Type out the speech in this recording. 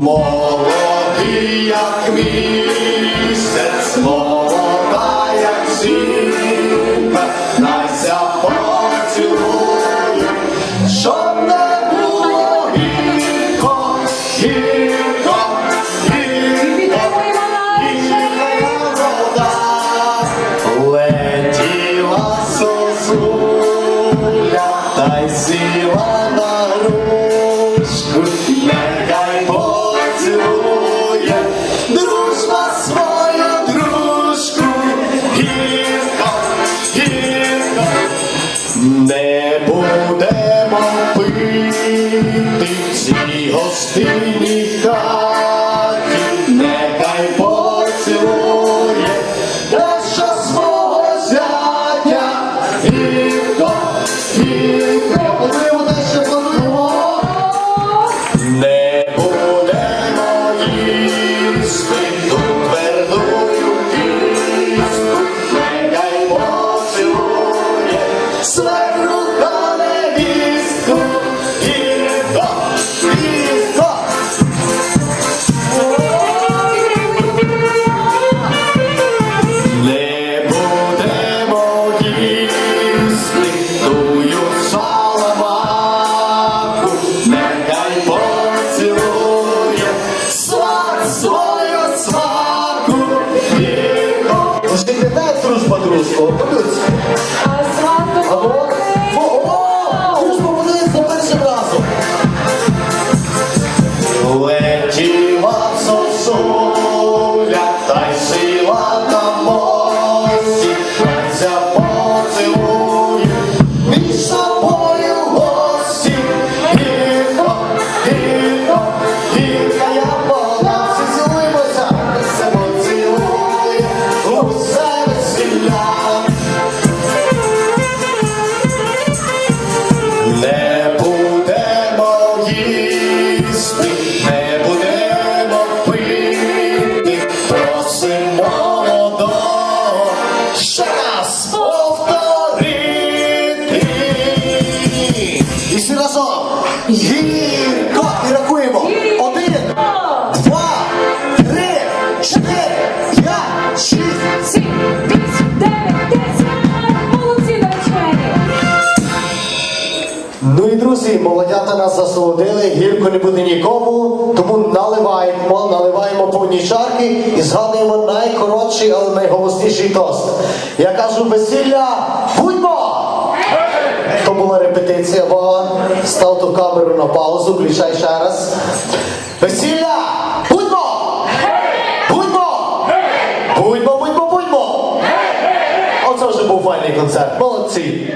Молодий, як місяць, молода, як зірка, Найся поцілує, щоб не було гірко, гірко, гірко, гірка вода, летіла сосуля, та й сіла. Не будемо пити. В цій гостині хаті, дай дружба. Або о, дружба подивиться першим разом. Летіла сосуля, та й сила на мості, Настя поцілує між собою ще раз повторити. І всі разом гірко друзі, молодята нас засолодили, гірко не буде нікому, тому наливаємо, наливаємо повні чарки і згадуємо найкоротший, але найголосніший тост. Я кажу весілля, будьмо! То була репетиція, Вова. Став ту камеру на паузу, включай ще раз. Весілля! Будьмо! Будьмо! Будьмо, будьмо, будьмо! Оце вже був файний концерт. Молодці!